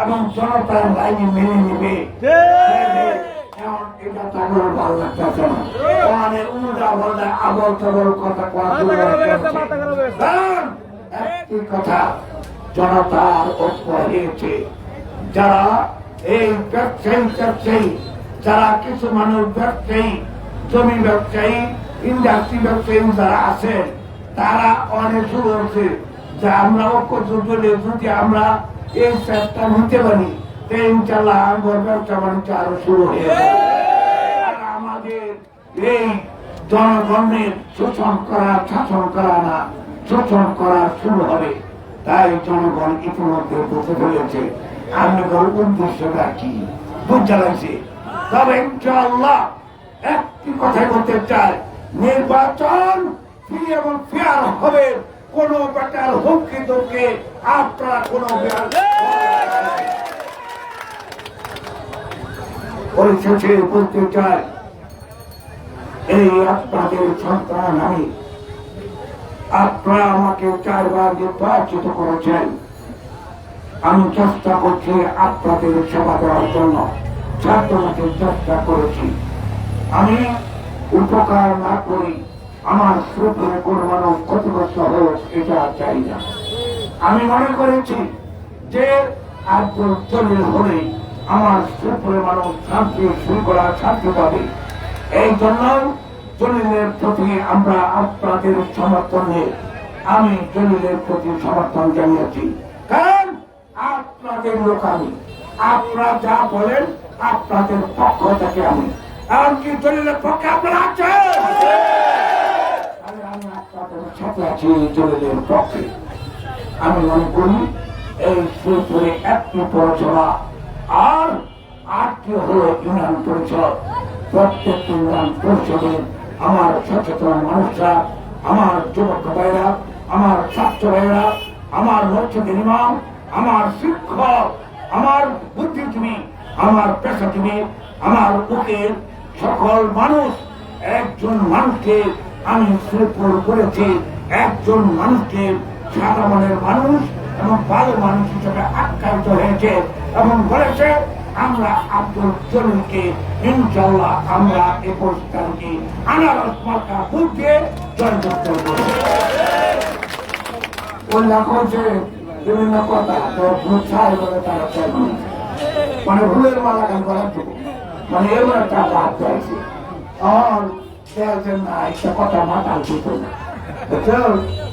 এবং জনতার লাইনে মেনে নিবে। এটা তাদের ভালো লাগতেছে না। ওখানে উল্টা পাল্টা আবল তবল কথা কোয়া শুরু হয়েছে। কারণ একটি কথা জনতার ঐক্য হয়েছে যারা এই ব্যবসায়ী ব্যবসায়ী যারা কিছু মানুষ ব্যবসায়ী জমি ব্যবসায়ী ইন্ডাস্ট্রি ব্যবসায়ী যারা আছেন তারা অনেক শুরু হচ্ছে যে আমরা ঐক্য যদি আমরা এই চেষ্টা নিতে পারি। ইনশাল্লাহ ব্যবসা বাণিজ্য আরও শুরু হয়ে আমাদের এই জনগণের শোষণ করা, শাসন করা না, শোষণ করা শুরু হবে। তাই জনগণ ইতিমধ্যে বুঝে ফেলেছে আপনাদের উদ্দেশ্যটা কি? বুঝতে লাগছে তবে ইনশাআল্লাহ একটি কথা বলতে চাই। নির্বাচন ফ্রি এবং ফেয়ার হবে। কোন বেটার হুমকি দুমকি আপনারা কোন পরিশেষে বলতে চাই। এই আপনাদের সন্তান আমি। আপনারা আমাকে চারবার নির্বাচিত করেছেন। আমি চেষ্টা করছি আপনাদের সেবা দেওয়ার জন্য। চেষ্টা করেছি। আমি উপকার না করি, আমার কোনো মানুষ ক্ষতিগ্রস্ত হোক এটা চাই না। আমি মনে করেছি যে আব্দুল জলিল হলে আমার সুপুরে মানুষ শান্তি শৃঙ্খলা শান্তি পাবে। এই জন্য জলিলের প্রতি আমরা আপনাদের সমর্থনে আমি জলিলের প্রতি সমর্থন জানিয়েছি। কারণ আপনাদের লোক আমি। আপনারা যা বলেন আপনাদের পক্ষ থেকে আমি। এমনকি জলিলের পক্ষে আপনারা আছেন। আমি আপনাদের সাথে আছি জলিলের পক্ষে। আমি মনে করি এই সুপুরে একটি পড়াশোনা আর আটটি হলো ইউনিয়ন পরিষদ। প্রত্যেকটি ইউনিয়ন পরিষদে আমার সচেতন মানুষরা, আমার যুবক ভাইরা, আমার ছাত্র ভাইরা, আমার মসজিদের ইমাম, আমার শিক্ষক, আমার বুদ্ধিজীবী, আমার পেশাজীবী, আমার উকিল, সকল মানুষ, একজন মানুষকে আমি সুপুর করেছি। একজন মানুষকে সাদা মনের মানুষ এবং ভালো মানুষ হিসেবে আখ্যায়িত হয়েছে। এবং বলেছে, আমরা আব্দুল জলিলকে ইনশাল্লাহ আমরা এ পরিষ্কারকে আনারস মার্কা ভোট জয়যুক্ত বিভিন্ন কথা তারা মানে ভুলের মালা গান করার মানে এবার একটা লাভ চাইছে আর দেখছেন না, একটা কথা মাথা দিত না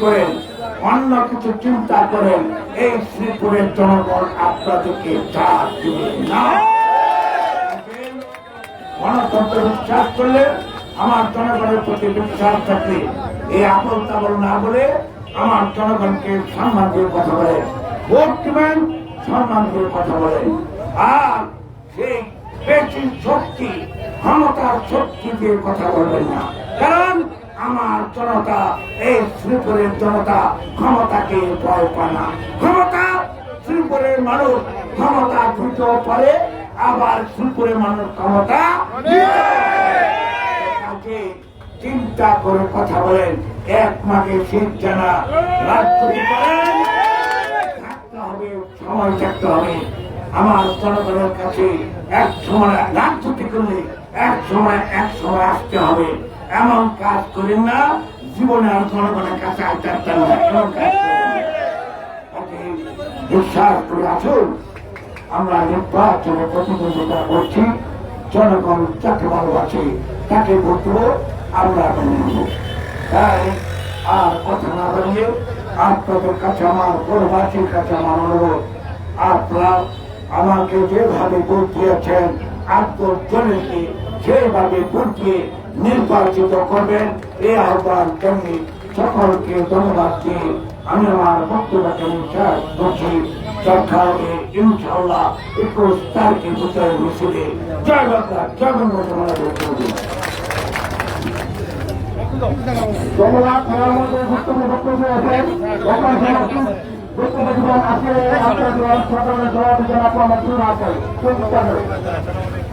করেন অন্য কিছু চিন্তা করেন এই শ্রীপুরের জনগণ আপনাদেরকে চাপ দিবে বিশ্বাস করলে আমার জনগণের প্রতি বিশ্বাস থাকলে এই আপল তাবল না বলে আমার জনগণকে সম্মান দিয়ে কথা বলে। ভোট দিবেন, সম্মান দিয়ে কথা বলে। আর সেই বেশি শক্তি, ক্ষমতার শক্তি দিয়ে কথা বলবেন না। কারণ আমার জনতা, এই শ্রীপুরের জনতা ক্ষমতাকে ভয় পায় না। ক্ষমতা শ্রীপুরের মানুষ, ক্ষমতা দিতেও পারে আবার শ্রীপুরের মানুষ ক্ষমতা চিন্তা করে কথা বলেন। এক মাকে শীত জানা থাকতে হবে, সময় থাকতে হবে। আমার জনগণের কাছে এক সময় রাজনীতি করলে এক সময় এক সময় আসতে হবে। এমন কাজ করেন না, জীবনে আর জনগণের কাছে। কাজেই বিশ্বাস করে আসুন আমরা নির্বাচনে প্রতিদ্বন্দ্বিতা করছি, জনগণ যাকে ভালোবাসে তাকে ভোট আমরা তাই আর কথা না বাড়িয়ে আপনাদের কাছে আমার পরবাসীর কাছে আমার অনুরোধ, আপনারা আমাকে যেভাবে ভোট দিয়েছেন আত্মজনকে সেভাবে ভোট নির্বাচিত করবেন এই আহ্বান তেমনি সকলকে ধন্যবাদ দিয়ে আমি আমার বক্তব্যকে শেষ করছি হবে ইনশাল্লাহ একুশ তারিখে বিজয় মিছিলে জয় বাংলা আপনাদের সকলের জবাব আপনার আছেন